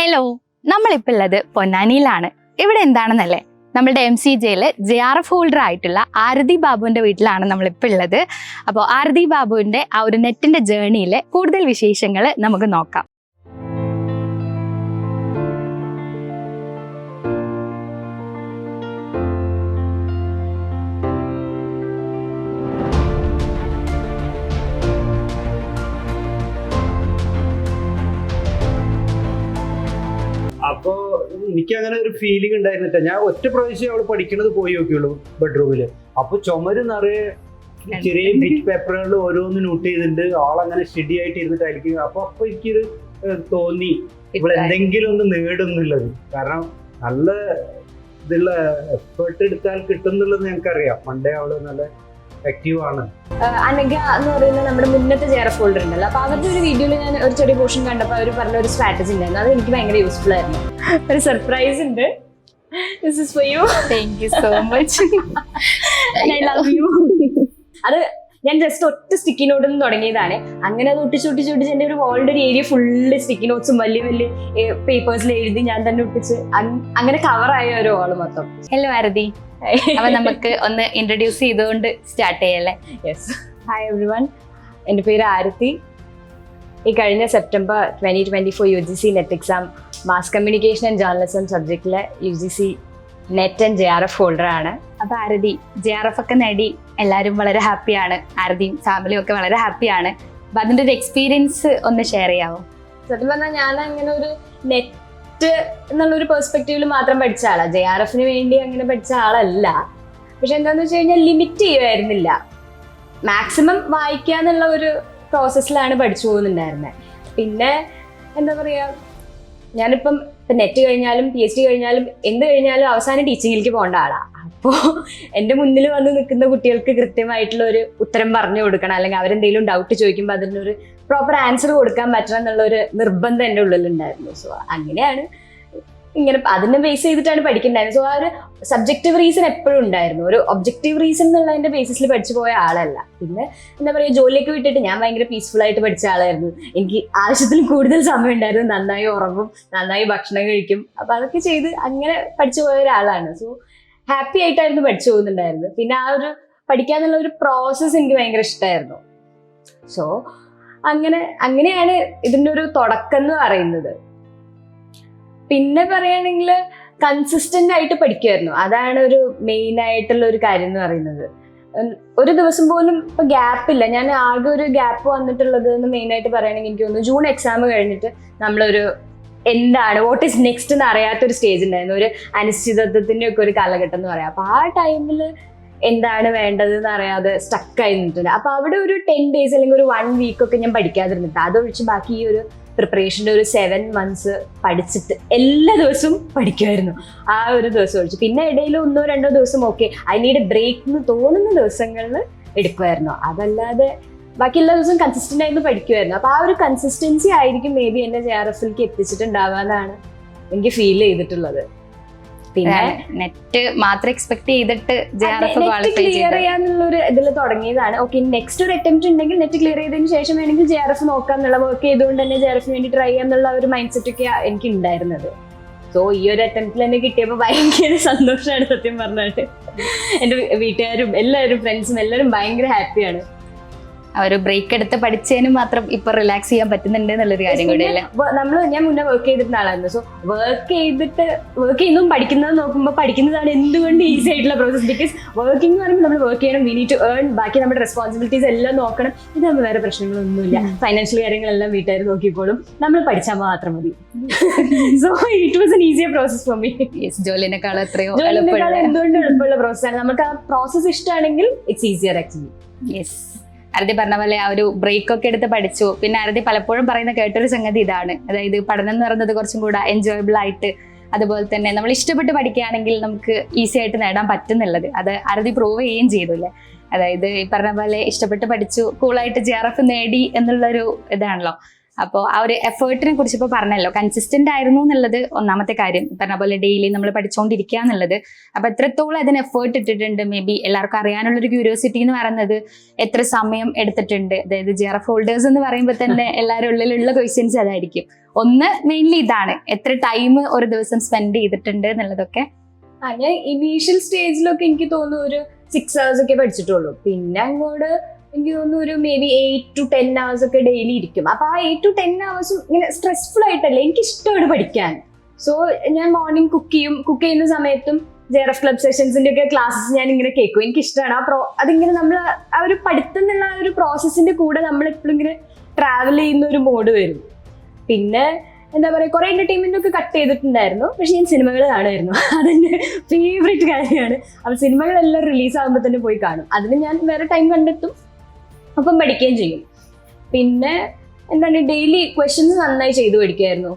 Hello നമ്മളിപ്പോൾ ഉള്ളത് പൊന്നാനിയിലാണ്. ഇവിടെ എന്താണെന്നല്ലേ? നമ്മളുടെ എം സി ജെയിൽ ജെ ആർ എഫ് ഹോൾഡർ ആയിട്ടുള്ള ആരതി ബാബുവിന്റെ വീട്ടിലാണ് നമ്മളിപ്പോൾ ഉള്ളത്. അപ്പോൾ ആരതി ബാബുവിന്റെ ആ ഒരു നെറ്റിന്റെ ജേണിയിലെ കൂടുതൽ വിശേഷങ്ങൾ നമുക്ക് നോക്കാം. എനിക്ക് അങ്ങനെ ഒരു ഫീലിംഗ് ഉണ്ടായിരുന്നില്ല. ഞാൻ ഒറ്റ പ്രാവശ്യം അവൾ പഠിക്കണത് പോയി നോക്കിയുള്ളൂ ബെഡ്റൂമിൽ അപ്പൊ ചുമര് നിറയെ ചെറിയ ബിറ്റ് പേപ്പറുകളിൽ ഓരോന്ന് നോട്ട് ചെയ്തിട്ടുണ്ട്. ആളങ്ങനെ സ്റ്റഡി ആയിട്ട് ഇരുന്നിട്ടായിരിക്കും അപ്പൊ അപ്പൊ എനിക്കൊരു തോന്നി ഇവിടെ എന്തെങ്കിലും ഒന്ന് നേടുന്നുള്ളത്. കാരണം നല്ല ഇതുള്ള എഫേർട്ട് എടുത്താൽ കിട്ടും എന്നുള്ളത് ഞങ്ങൾക്കറിയാം. പണ്ടേ അവൾ നല്ല ആക്റ്റീവ് ആണ്. അനഘ എന്ന് പറയുന്ന നമ്മുടെ മുന്നത്തെ ചെയർ ഫോൾഡർ ഉണ്ടല്ലോ. അപ്പൊ അവരുടെ ഒരു വീഡിയോയിൽ ഞാൻ ഒരു ചെറിയ പോർഷൻ കണ്ടപ്പോൾ അവർ പറഞ്ഞ ഒരു സ്ട്രാറ്റജി ഉണ്ടായിരുന്നു. അത് എനിക്ക് ഭയങ്കര യൂസ്ഫുൾ ആയിരുന്നു. ഒരു സർപ്രൈസ് ഉണ്ട്. This is for you thank you so much I love you അത് ഞാൻ ജസ്റ്റ് ഒറ്റ സ്റ്റിക്കി നോട്ടിൽ നിന്ന് തുടങ്ങിയതാണ്. അങ്ങനെ അത് ഒട്ടിച്ച് ഒട്ടിച്ച് ഒട്ടിച്ച് എന്റെ ഒരു വേൾഡ് ഒരു ഏരിയ ഫുള്ള് സ്റ്റിക്കി നോട്ട്സും വലിയ വലിയ പേപ്പേഴ്സിൽ എഴുതി ഞാൻ തന്നെ ഒട്ടിച്ച് അങ്ങനെ കവറായ ഒരു വാൾ മൊത്തം. ഹലോ ആരതി അപ്പൊ നമുക്ക് ഒന്ന് ഇൻട്രൊഡ്യൂസ് ചെയ്തുകൊണ്ട് സ്റ്റാർട്ട് ചെയ്യല്ലേ? യെസ് ഹായ് എവ്രി വൺ എന്റെ പേര് ആരതി. ഈ കഴിഞ്ഞ September twenty twenty four U G C net exam mass communication and journalism സബ്ജക്റ്റിലെ U G C net and J R F ഹോൾഡറാണ് അപ്പൊ ആരതി ജെ ആർ എഫ് ഒക്കെ നേടി. എല്ലാവരും വളരെ ഹാപ്പിയാണ് ആരതിയും ഫാമിലിയും ഒക്കെ വളരെ ഹാപ്പിയാണ് അപ്പൊ അതിന്റെ ഒരു എക്സ്പീരിയൻസ് ഒന്ന് ഷെയർ ചെയ്യാവോ? സത്യം പറഞ്ഞാൽ ഞാൻ അങ്ങനെ ഒരു നെറ്റ് എന്നുള്ളൊരു പെർസ്പെക്റ്റീവിൽ മാത്രം പഠിച്ച ആളാണ് ജെ ആർ എഫിന് വേണ്ടി അങ്ങനെ പഠിച്ച ആളല്ല. പക്ഷെ എന്താണെന്ന് വെച്ച് കഴിഞ്ഞാൽ ലിമിറ്റ് ചെയ്യുമായിരുന്നില്ല മാക്സിമം വായിക്കുക എന്നുള്ള ഒരു പ്രോസസ്സിലാണ് പഠിച്ചു പോകുന്നുണ്ടായിരുന്നത് പിന്നെ എന്താ പറയുക ഞാനിപ്പം ഇപ്പം നെറ്റ് കഴിഞ്ഞാലും പി എച്ച് ഡി കഴിഞ്ഞാലും എന്ത് കഴിഞ്ഞാലും അവസാനം ടീച്ചിങ്ങിലേക്ക് പോകേണ്ട ആളാണ് അപ്പോൾ എന്റെ മുന്നിൽ വന്ന് നിൽക്കുന്ന കുട്ടികൾക്ക് കൃത്യമായിട്ടുള്ള ഒരു ഉത്തരം പറഞ്ഞു കൊടുക്കണം. അല്ലെങ്കിൽ അവരെന്തെങ്കിലും ഡൗട്ട് ചോദിക്കുമ്പോൾ അതിനൊരു പ്രോപ്പർ ആൻസർ കൊടുക്കാൻ പറ്റണം എന്നുള്ള ഒരു നിർബന്ധം എന്റെ ഉള്ളിലുണ്ടായിരുന്നു. സോ അങ്ങനെയാണ് ഇങ്ങനെ അതിനെ ബേസ് ചെയ്തിട്ടാണ് പഠിക്കണ്ടായിരുന്നത്. സോ ആ ഒരു സബ്ജക്റ്റീവ് റീസൺ എപ്പോഴും ഉണ്ടായിരുന്നു. ഒരു ഒബ്ജക്റ്റീവ് റീസൺ എന്നുള്ളതിന്റെ ബേസിസിൽ പഠിച്ചു പോയ ആളല്ല. പിന്നെ എന്താ പറയുക ജോലിയൊക്കെ വിട്ടിട്ട് ഞാൻ ഭയങ്കര പീസ്ഫുൾ ആയിട്ട് പഠിച്ച ആളായിരുന്നു. എനിക്ക് ആവശ്യത്തിൽ കൂടുതൽ സമയം ഉണ്ടായിരുന്നു. നന്നായി ഉറങ്ങും നന്നായി ഭക്ഷണം കഴിക്കും. അപ്പൊ അതൊക്കെ ചെയ്ത് അങ്ങനെ പഠിച്ചു പോയ ഒരാളാണ്. സോ ഹാപ്പി ആയിട്ടായിരുന്നു പഠിച്ചു പോകുന്നുണ്ടായിരുന്നത്. പിന്നെ ആ ഒരു പഠിക്കാന്നുള്ള ഒരു പ്രോസസ്സ് എനിക്ക് ഭയങ്കര ഇഷ്ടമായിരുന്നു സോ അങ്ങനെ അങ്ങനെയാണ് ഇതിന്റെ ഒരു തുടക്കം എന്ന് പറയുന്നത്. പിന്നെ പറയുകയാണെങ്കിൽ കൺസിസ്റ്റന്റ് ആയിട്ട് പഠിക്കുമായിരുന്നു അതാണ് ഒരു മെയിൻ ആയിട്ടുള്ള ഒരു കാര്യം എന്ന് പറയുന്നത്. ഒരു ദിവസം പോലും ഇപ്പൊ ഗ്യാപ്പ് ഇല്ല. ഞാൻ ആകെ ഒരു ഗ്യാപ്പ് വന്നിട്ടുള്ളത് എന്ന് മെയിൻ ആയിട്ട് പറയുകയാണെങ്കിൽ എനിക്ക് തോന്നുന്നു ജൂൺ എക്സാം കഴിഞ്ഞിട്ട് നമ്മളൊരു എന്താണ് വാട്ട് ഈസ് നെക്സ്റ്റ് എന്ന് അറിയാത്തൊരു സ്റ്റേജ് ഉണ്ടായിരുന്നു. ഒരു അനിശ്ചിതത്വത്തിന്റെ ഒക്കെ ഒരു കാലഘട്ടം എന്ന് പറയാം. അപ്പൊ ആ ടൈമിൽ എന്താണ് വേണ്ടത് എന്ന് അറിയാതെ സ്റ്റക്ക് ആയി നിന്നിട്ടുണ്ട്. അപ്പൊ അവിടെ ഒരു ടെൻ ഡേയ്സ് അല്ലെങ്കിൽ ഒരു വൺ വീക്ക് ഒക്കെ ഞാൻ പഠിക്കാതിരുന്നിട്ട് അതൊഴിച്ച് ബാക്കി ഈ ഒരു പ്രിപ്പറേഷന്റെ ഒരു സെവൻ മന്ത്സ് പഠിച്ചിട്ട് എല്ലാ ദിവസവും പഠിക്കുമായിരുന്നു ആ ഒരു ദിവസം ഒഴിച്ച്. പിന്നെ ഇടയിൽ ഒന്നോ രണ്ടോ ദിവസം ഓക്കെ ഐ ബ്രേക്ക് എന്ന് തോന്നുന്ന ദിവസങ്ങളിൽ എടുക്കുമായിരുന്നു അതല്ലാതെ ബാക്കി എല്ലാ ദിവസവും കൺസിസ്റ്റന്റ് ആയിരുന്നു പഠിക്കുമായിരുന്നു അപ്പൊ ആ ഒരു കൺസിസ്റ്റൻസി ആയിരിക്കും മേ ബി എന്നെ ജെ ആർ എഫിലേക്ക് എത്തിച്ചിട്ടുണ്ടാവാന്നാണ് എനിക്ക് ഫീൽ ചെയ്തിട്ടുള്ളത്. പിന്നെ നെറ്റ് മാത്രം എക്സ്പെക്ട് ചെയ്തിട്ട് ക്ലിയർ ചെയ്യാന്നുള്ള ഒരു ഇതിൽ തുടങ്ങിയതാണ്. ഓക്കെ നെക്സ്റ്റ് ഒരു അറ്റംപ്റ്റ് ഉണ്ടെങ്കിൽ നെറ്റ് ക്ലിയർ ചെയ്തതിന് ശേഷം വേണമെങ്കിൽ ജെ ആർ എഫ് നോക്കാം എന്നുള്ള വർക്ക് ചെയ്തുകൊണ്ട് തന്നെ ജെ ആർ എഫിന് വേണ്ടി ട്രൈ ചെയ്യാന്നുള്ള ഒരു മൈൻഡ് സെറ്റ് ഒക്കെ എനിക്ക് ഉണ്ടായിരുന്നത്. സോ ഈ ഒരു അറ്റംപ്റ്റിൽ തന്നെ കിട്ടിയപ്പോൾ ഭയങ്കര സന്തോഷമാണ് സത്യം പറഞ്ഞിട്ട് എന്റെ വീട്ടുകാരും എല്ലാവരും ഫ്രണ്ട്സും എല്ലാവരും ഭയങ്കര ഹാപ്പിയാണ് ആ ഒരു ബ്രേക്ക് എടുത്ത് പഠിച്ചതിന് മാത്രം ഇപ്പൊ റിലാക്സ് ചെയ്യാൻ പറ്റുന്നുണ്ട് എന്നുള്ളൊരു കാര്യം കൂടി അല്ലേ നമ്മൾ ഞാൻ മുന്നേ വർക്ക് ചെയ്തിരുന്ന ആളായിരുന്നു. സോ വർക്ക് ചെയ്തിട്ട് വർക്ക് ചെയ്യുന്നതും പഠിക്കുന്നതും നോക്കുമ്പോൾ പഠിക്കുന്നതാണ് എന്തുകൊണ്ട് ഈസി ആയിട്ടുള്ള പ്രോസസ് ബിക്കോസ് വർക്കിംഗ് എന്ന് പറയുമ്പോൾ നമ്മൾ വർക്ക് ചെയ്യണം വി നീ ടു ഏൺ ബാക്കി നമ്മുടെ റെസ്പോൺസിബിലിറ്റീസ് എല്ലാം നോക്കണം. ഇത് നമ്മൾ വേറെ പ്രശ്നങ്ങളൊന്നുമില്ല. ഫൈനാൻഷ്യൽ കാര്യങ്ങളെല്ലാം വീട്ടുകാർ നോക്കിക്കോളും. നമ്മൾ പഠിച്ചാൽ മാത്രം മതി. So it was an easier process for me എത്രയോ ജോലിനേക്കാൾ എളുപ്പമുള്ള എന്തുകൊണ്ട് എളുപ്പമുള്ള പ്രോസസ്സാണ് നമുക്ക് ആ പ്രോസസ് ഇഷ്ടമാണെങ്കിൽ it's easier actually yes Aarathi പറഞ്ഞ പോലെ ആ ഒരു ബ്രേക്ക് ഒക്കെ എടുത്ത് പഠിച്ചു. പിന്നെ അരതി പലപ്പോഴും പറയുന്ന കേട്ടൊരു സംഗതി ഇതാണ്. അതായത് പഠനം എന്ന് പറയുന്നത് കുറച്ചും കൂടെ എൻജോയബിൾ ആയിട്ട് അതുപോലെ തന്നെ നമ്മൾ ഇഷ്ടപ്പെട്ട് പഠിക്കുകയാണെങ്കിൽ നമുക്ക് ഈസി ആയിട്ട് നേടാൻ പറ്റുന്നുള്ളത്. അത് അരതി പ്രൂവ് ചെയ്യുകയും ചെയ്തു അല്ലേ? അതായത് ഈ പറഞ്ഞ പോലെ ഇഷ്ടപ്പെട്ട് പഠിച്ചു കൂളായിട്ട് ജെ ആർ എഫ് നേടി എന്നുള്ളൊരു ഇതാണല്ലോ. അപ്പോൾ ആ ഒരു എഫേർട്ടിനെ കുറിച്ച് ഇപ്പോൾ പറഞ്ഞല്ലോ. കൺസിസ്റ്റന്റ് ആയിരുന്നു എന്നുള്ളത് ഒന്നാമത്തെ കാര്യം. പറഞ്ഞ പോലെ ഡെയിലി നമ്മൾ പഠിച്ചുകൊണ്ടിരിക്കുക എന്നുള്ളത്. അപ്പൊ എത്രത്തോളം അതിന് എഫേർട്ട് ഇട്ടിട്ടുണ്ട്? മേ ബി എല്ലാവർക്കും അറിയാനുള്ള ഒരു ക്യൂരിയോസിറ്റി എന്ന് പറയുന്നത് എത്ര സമയം എടുത്തിട്ടുണ്ട്? അതായത് ജി ഫോൾഡേഴ്സ് എന്ന് പറയുമ്പോൾ തന്നെ എല്ലാവരും ഉള്ളിലുള്ള ക്വസ്റ്റ്യൻസ് അതായിരിക്കും. ഒന്ന് മെയിൻലി ഇതാണ്. എത്ര ടൈം ഒരു ദിവസം സ്പെൻഡ് ചെയ്തിട്ടുണ്ട് എന്നുള്ളതൊക്കെ. ഞാൻ ഇനീഷ്യൽ സ്റ്റേജിലൊക്കെ എനിക്ക് തോന്നുന്നു ഒരു സിക്സ് ഹവേഴ്സ് ഒക്കെ പഠിച്ചിട്ടുള്ളൂ. പിന്നെ അങ്ങോട്ട് എനിക്ക് തോന്നുന്നു ഒരു maybe eight to ten hours ഒക്കെ ഡെയിലി ഇരിക്കും. അപ്പൊ ആ എയ്റ്റ് ടു ടെൻ അവേഴ്സും ഇങ്ങനെ സ്ട്രെസ്ഫുൾ ആയിട്ടല്ല എനിക്ക് ഇഷ്ടമാണ് പഠിക്കാൻ. സോ ഞാൻ മോർണിംഗ് കുക്ക് ചെയ്യും. കുക്ക് ചെയ്യുന്ന സമയത്തും ജെ എഫ് ക്ലബ് സെഷൻസിന്റെ ഒക്കെ ക്ലാസ്സസ് ഞാൻ ഇങ്ങനെ കേൾക്കും. എനിക്ക് ഇഷ്ടമാണ് ആ പ്രോ അതിങ്ങനെ നമ്മൾ ആ ഒരു പഠിത്തം എന്നുള്ള ആ ഒരു പ്രോസസ്സിന്റെ കൂടെ നമ്മൾ എപ്പോഴും ഇങ്ങനെ ട്രാവൽ ചെയ്യുന്ന ഒരു മോഡ് വരും. പിന്നെ എന്താ പറയുക കുറെ എന്റർടൈൻമെന്റ് ഒക്കെ കട്ട് ചെയ്തിട്ടുണ്ടായിരുന്നു. പക്ഷെ ഞാൻ സിനിമകൾ കാണുമായിരുന്നു. അതെന്റെ ഫേവറേറ്റ് കാര്യമാണ്. അപ്പൊ സിനിമകളെല്ലാം റിലീസ് ആകുമ്പോൾ തന്നെ പോയി കാണും. അതിന് ഞാൻ വേറെ ടൈം കണ്ടെത്തും. ഒപ്പം പഠിക്കുകയും ചെയ്യും. പിന്നെ എന്താണ് ഡെയിലി ക്വസ്റ്റ്യൻസ് നന്നായി ചെയ്തു പഠിക്കുമായിരുന്നു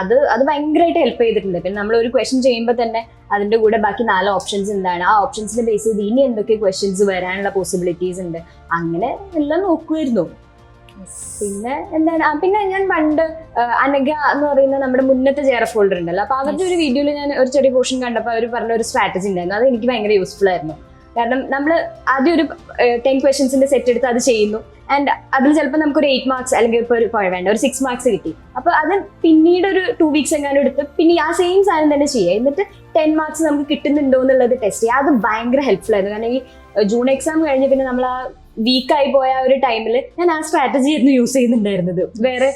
അത് അത് ഭയങ്കരമായിട്ട് ഹെൽപ്പ് ചെയ്തിട്ടുണ്ട്. പിന്നെ നമ്മൾ ഒരു ക്വസ്റ്റ്യൻ ചെയ്യുമ്പോൾ തന്നെ അതിന്റെ കൂടെ ബാക്കി നാല് ഓപ്ഷൻസ് എന്താണ്? ആ ഓപ്ഷൻസിനെ ബേസ് ചെയ്ത് ഇനി എന്തൊക്കെ ക്വസ്റ്റ്യൻസ് വരാനുള്ള പോസിബിലിറ്റീസ് ഉണ്ട്? അങ്ങനെ എല്ലാം നോക്കുമായിരുന്നു പിന്നെ എന്താണ് പിന്നെ ഞാൻ പണ്ട് അനഗ എന്ന് പറയുന്ന നമ്മുടെ മുന്നത്തെ ജെ ഫോൾഡർ ഉണ്ടല്ലോ. അപ്പൊ അവരുടെ ഒരു വീഡിയോയിൽ ഞാൻ ഒരു ചെറിയ പോർഷൻ കണ്ടപ്പോൾ അവർ പറഞ്ഞ ഒരു സ്ട്രാറ്റജി ഉണ്ടായിരുന്നു. അത് എനിക്ക് ഭയങ്കര യൂസ്ഫുൾ ആയിരുന്നു. കാരണം നമ്മൾ ആദ്യം ഒരു ടെൻ ക്വസ്റ്റ്യൻസിന്റെ സെറ്റ് എടുത്ത് അത് ചെയ്യുന്നു. ആൻഡ് അതിൽ ചിലപ്പോൾ നമുക്ക് ഒരു എയ്റ്റ് മാർക്സ് അല്ലെങ്കിൽ ഇപ്പോൾ ഒരു വേണ്ട ഒരു സിക്സ് മാർക്സ് കിട്ടി. അപ്പോൾ അത് പിന്നീട് ഒരു ടു വീക്സ് എങ്ങാനും എടുത്ത് പിന്നെ ആ സെയിം സാധനം തന്നെ ചെയ്യുക. എന്നിട്ട് ടെൻ മാർക്സ് നമുക്ക് കിട്ടുന്നുണ്ടോ എന്നുള്ളത് ടെസ്റ്റ് ചെയ്യുക. അത് ഭയങ്കര ഹെൽപ്ഫുൾ ആയിരുന്നു. കാരണം ഈ ജൂൺ എക്സാം കഴിഞ്ഞ് പിന്നെ നമ്മൾ ആ വീക്കായി പോയ ആ ഒരു ടൈമിൽ ഞാൻ ആ സ്ട്രാറ്റജി ആയിരുന്നു യൂസ് ചെയ്യുന്നുണ്ടായിരുന്നത്. വേറെ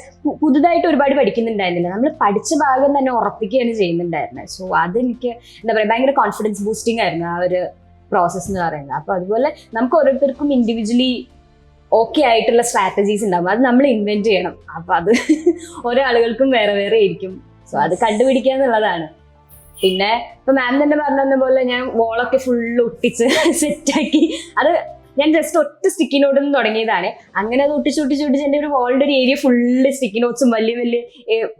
പുതുതായിട്ട് ഒരുപാട് പഠിക്കുന്നുണ്ടായിരുന്നില്ല. നമ്മൾ പഠിച്ച ഭാഗം തന്നെ ഉറപ്പിക്കുകയാണ് ചെയ്യുന്നുണ്ടായിരുന്നത്. സോ അതെനിക്ക് എന്താ പറയുക ഭയങ്കര കോൺഫിഡൻസ് ബൂസ്റ്റിംഗ് ആയിരുന്നു ആ ഒരു പ്രോസസ്സ് എന്ന് പറയുന്നത്. അപ്പൊ അതുപോലെ നമുക്ക് ഓരോരുത്തർക്കും ഇൻഡിവിജ്വലി ഓക്കെ ആയിട്ടുള്ള സ്ട്രാറ്റജീസ് ഉണ്ടാകും അത് നമ്മൾ ഇൻവെന്റ് ചെയ്യണം. അപ്പൊ അത് ഓരോ ആളുകൾക്കും വേറെ വേറെ ആയിരിക്കും. സോ അത് കണ്ടുപിടിക്കുക എന്നുള്ളതാണ്. പിന്നെ ഇപ്പൊ മാം തന്നെ പറഞ്ഞ പോലെ ഞാൻ വോളൊക്കെ ഫുള്ള് ഒട്ടിച്ച് സെറ്റാക്കി അത് ഞാൻ ജസ്റ്റ് ഒറ്റ സ്റ്റിക്കി നോട്ടിൽ നിന്ന് തുടങ്ങിയതാണ്. അങ്ങനെ അത് ഒട്ടിച്ച് ഒട്ടിച്ച് ഒട്ടിച്ച് എന്റെ ഒരു വേൾഡ് ഒരു ഏരിയ ഫുള്ള് സ്റ്റിക്കി നോട്ട്സും വലിയ വലിയ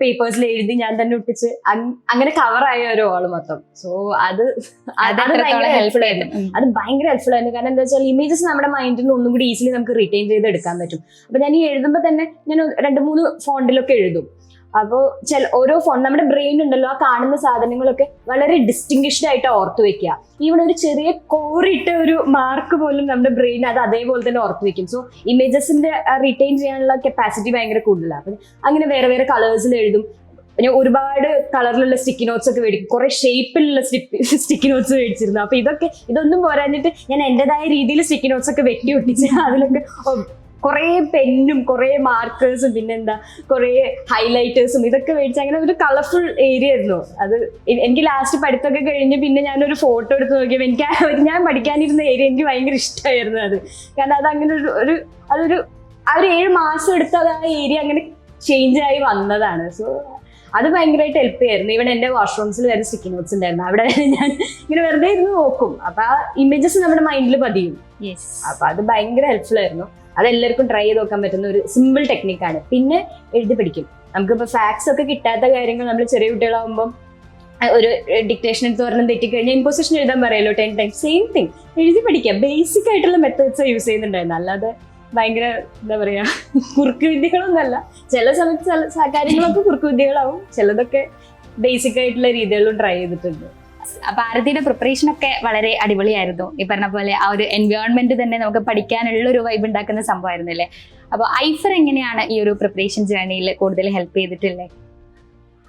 പേപ്പേഴ്സിൽ എഴുതി ഞാൻ തന്നെ ഒട്ടിച്ച് അങ്ങനെ കവറായ ഒരു വോൾ മൊത്തം. സോ അത് അത് ഭയങ്കര ഹെൽപ്ഫുൾ ആയിരുന്നു. അത് ഭയങ്കര ഹെൽപ്ഫുൾ ആയിരുന്നു. കാരണം എന്താ വെച്ചാൽ ഇമേജസ് നമ്മുടെ മൈൻഡിൽ ഒന്നും കൂടി ഈസിലി നമുക്ക് റിട്ടൈൻ ചെയ്ത് എടുക്കാൻ പറ്റും. അപ്പൊ ഞാൻ ഈ എഴുതുമ്പോൾ തന്നെ ഞാൻ രണ്ട് മൂന്ന് ഫോണ്ടിലൊക്കെ എഴുതും. അപ്പോൾ ചില ഓരോ ഫോൺ നമ്മുടെ ബ്രെയിൻ ഉണ്ടല്ലോ ആ കാണുന്ന സാധനങ്ങളൊക്കെ വളരെ ഡിസ്റ്റിങ്ഷ്ഡ് ആയിട്ട് ഓർത്തു വെക്കുക. ഈവൺ ഒരു ചെറിയ കോറിട്ട ഒരു മാർക്ക് പോലും നമ്മുടെ ബ്രെയിൻ അത് അതേപോലെ തന്നെ ഓർത്തു വെക്കും. സോ ഇമേജസിന്റെ റിട്ടൈൻ ചെയ്യാനുള്ള കപ്പാസിറ്റി ഭയങ്കര കൂടുതലാണ് അപ്പം അങ്ങനെ വേറെ വേറെ കളേഴ്സിൽ എഴുതും. ഞാൻ ഒരുപാട് കളറിലുള്ള സ്റ്റിക്കി നോട്ട്സ് ഒക്കെ മേടിക്കും. കുറെ ഷേപ്പിലുള്ള സ്റ്റിക്കി നോട്ട്സ് മേടിച്ചിരുന്നു. അപ്പൊ ഇതൊക്കെ ഇതൊന്നും പോരാഞ്ഞിട്ട് ഞാൻ എന്റേതായ രീതിയിൽ സ്റ്റിക്കി നോട്ട്സ് ഒക്കെ വെട്ടി ഒട്ടിച്ച് അതിലൊക്കെ കുറെ പെന്നും കുറെ മാർക്കേഴ്സും പിന്നെന്താ കുറെ ഹൈലൈറ്റേഴ്സും ഇതൊക്കെ മേടിച്ച് അങ്ങനെ ഒരു കളർഫുൾ ഏരിയ ആയിരുന്നു. അത് എനിക്ക് ലാസ്റ്റ് പഠിത്തമൊക്കെ കഴിഞ്ഞ് പിന്നെ ഞാനൊരു ഫോട്ടോ എടുത്ത് നോക്കിയപ്പോൾ എനിക്ക് ഞാൻ പഠിക്കാനിരുന്ന ഏരിയ എനിക്ക് ഭയങ്കര ഇഷ്ടമായിരുന്നു അത്. കാരണം അത് അങ്ങനെ ഒരു ഒരു അതൊരു ആ ഒരു ഏഴ് മാസം എടുത്ത് അത് ആ ഏരിയ അങ്ങനെ ചേഞ്ച് ആയി വന്നതാണ്. സോ അത് ഭയങ്കരമായിട്ട് ഹെൽപ്പ് ചെയ്യായിരുന്നു. ഇവിടെ എന്റെ വാഷ്റൂംസിൽ വരെ സ്റ്റിക്കി നോട്ട്സ് ഉണ്ടായിരുന്നു. അവിടെ ഞാൻ ഇങ്ങനെ വെറുതെ ഇരുന്ന് നോക്കും. അപ്പൊ ആ ഇമേജസ് നമ്മുടെ മൈൻഡിൽ പതിയും. അപ്പൊ അത് ഭയങ്കര ഹെൽപ്ഫുൾ ആയിരുന്നു. അത് എല്ലാവർക്കും ട്രൈ ചെയ്ത് നോക്കാൻ പറ്റുന്ന ഒരു സിമ്പിൾ ടെക്നിക്കാണ് പിന്നെ എഴുതി പഠിക്കും. നമുക്കിപ്പോൾ ഫാക്ട്സ് ഒക്കെ കിട്ടാത്ത കാര്യങ്ങൾ നമ്മൾ ചെറിയ കുട്ടികളാകുമ്പോൾ ഒരു ഡിക്റ്റേഷൻ എടുത്ത് പറഞ്ഞ് തെറ്റിക്കഴിഞ്ഞാൽ ഇമ്പോസിഷൻ എഴുതാൻ പറയല്ലോ ടെൻ ടൈം സെയിം തിങ് എഴുതി പഠിക്കുക ബേസിക് ആയിട്ടുള്ള മെത്തേഡ്സ് യൂസ് ചെയ്യുന്നുണ്ടായിരുന്നു. അല്ലാതെ ഭയങ്കര എന്താ പറയാ കുറുക്ക് വിദ്യകളൊന്നുമല്ല. ചില സമയത്ത് കാര്യങ്ങളൊക്കെ കുറുക്ക് വിദ്യകളാവും. ചിലതൊക്കെ ബേസിക് ആയിട്ടുള്ള രീതികളിലും ട്രൈ ചെയ്തിട്ടുണ്ട്. അപ്പൊ ആരതിയുടെ പ്രിപ്പറേഷൻ ഒക്കെ വളരെ അടിപൊളിയായിരുന്നു. ഈ പറഞ്ഞ പോലെ ആ ഒരു എൻവയോൺമെന്റ് തന്നെ നമുക്ക് പഠിക്കാനുള്ള ഒരു വൈബ് ഉണ്ടാക്കുന്ന സംഭവമായിരുന്നില്ലേ അപ്പൊ ഐഫർ എങ്ങനെയാണ് ഈ ഒരു പ്രിപ്പറേഷൻ ജേണിയിൽ കൂടുതൽ ഹെൽപ്പ് ചെയ്തിട്ടില്ലേ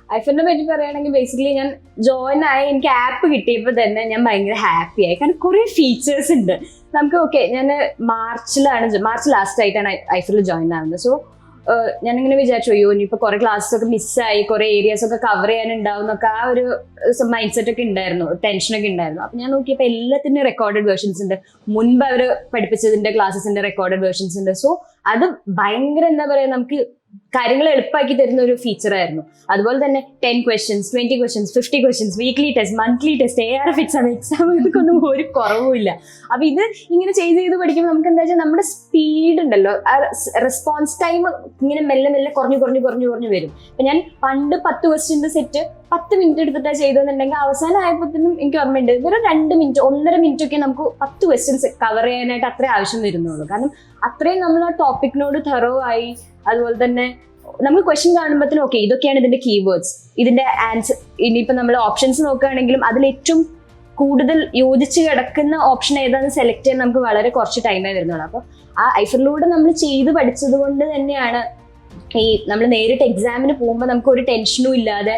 ഐഫറിനെ പറ്റി പറയുകയാണെങ്കിൽ ബേസിക്കലി ഞാൻ ജോയിൻ ആയി എനിക്ക് ആപ്പ് കിട്ടിയപ്പോൾ തന്നെ ഞാൻ ഭയങ്കര ഹാപ്പി ആയി. കാരണം കുറേ ഫീച്ചേഴ്സ് ഉണ്ട്. നമുക്ക് ഓക്കെ ഞാൻ മാർച്ചിലാണ് മാർച്ച് ലാസ്റ്റ് ആയിട്ടാണ് ഐഫറിൽ ജോയിൻ ആവുന്നത്. സോ ഞാനിങ്ങനെ വിചാരിച്ചു അയ്യോ ഇനിയിപ്പോ കുറെ ക്ലാസ്സസ് ഒക്കെ മിസ്സായി കുറെ ഏരിയാസ് ഒക്കെ കവർ ചെയ്യാനുണ്ടാവും എന്നൊക്കെ ആ ഒരു മൈൻഡ് സെറ്റ് ഒക്കെ ഉണ്ടായിരുന്നു ടെൻഷൻ ഒക്കെ ഉണ്ടായിരുന്നു അപ്പൊ ഞാൻ നോക്കിയപ്പോ എല്ലാത്തിന്റെ റെക്കോർഡഡ് വേർഷൻസ് ഉണ്ട് മുൻപ് അവർ പഠിപ്പിച്ചതിന്റെ ക്ലാസ്സസിന്റെ റെക്കോർഡഡ് വേർഷൻസ് ഉണ്ട് സോ അത് ഭയങ്കര എന്താ പറയാ നമുക്ക് കാര്യങ്ങൾ എളുപ്പമാക്കി തരുന്ന ഒരു ഫീച്ചർ ആയിരുന്നു. അതുപോലെ തന്നെ ten questions twenty questions fifty questions weekly test monthly test A R F exam exam ഇതൊക്കൊന്നും ഒരു കുറവുമില്ല അപ്പൊ ഇത് ഇങ്ങനെ ചെയ്ത് ചെയ്ത് പഠിക്കുമ്പോൾ നമുക്ക് എന്താ വെച്ചാൽ നമ്മുടെ സ്പീഡ് ഉണ്ടല്ലോ ആ റെസ്പോൺസ് ടൈം ഇങ്ങനെ മെല്ലെ മെല്ലെ കുറഞ്ഞു കുറഞ്ഞു കുറഞ്ഞു കുറഞ്ഞു വരും. അപ്പൊ ഞാൻ പണ്ട് പത്ത് ക്വസ്റ്റ്യന്റെ സെറ്റ് പത്ത് മിനിറ്റ് എടുത്തിട്ടാണ് ചെയ്തതെന്നുണ്ടെങ്കിൽ അവസാനം ആയപ്പോഴത്തേനും എനിക്ക് ഓർമ്മയുണ്ട് വെറും രണ്ട് മിനിറ്റ് ഒന്നര മിനിറ്റ് ഒക്കെ നമുക്ക് പത്ത് ക്വസ്റ്റ്യൻസ് കവർ ചെയ്യാനായിട്ട് അത്രേ ആവശ്യം വരുന്നുള്ളൂ. കാരണം അത്രയും നമ്മൾ ആ ടോപ്പിക്കിനോട് തെറോ ആയി അതുപോലെ തന്നെ നമുക്ക് ക്വസ്റ്റ്യൻ കാണുമ്പോഴത്തേനും ഓക്കെ ഇതൊക്കെയാണ് ഇതിന്റെ കീവേഡ്സ് ഇതിന്റെ ആൻസർ ഇനിയിപ്പോ നമ്മൾ ഓപ്ഷൻസ് നോക്കുകയാണെങ്കിലും അതിൽ ഏറ്റവും കൂടുതൽ യോജിച്ച് കിടക്കുന്ന ഓപ്ഷൻ ഏതാണെന്ന് സെലക്ട് ചെയ്യാൻ നമുക്ക് വളരെ കുറച്ച് ടൈമേ വരുന്നുള്ളൂ അപ്പോൾ ആ ഐഫറിലൂടെ നമ്മൾ ചെയ്ത് പഠിച്ചത് കൊണ്ട് തന്നെയാണ് ഈ നമ്മൾ നേരിട്ട് എക്സാമിന് പോകുമ്പോൾ നമുക്ക് ഒരു ടെൻഷനും ഇല്ലാതെ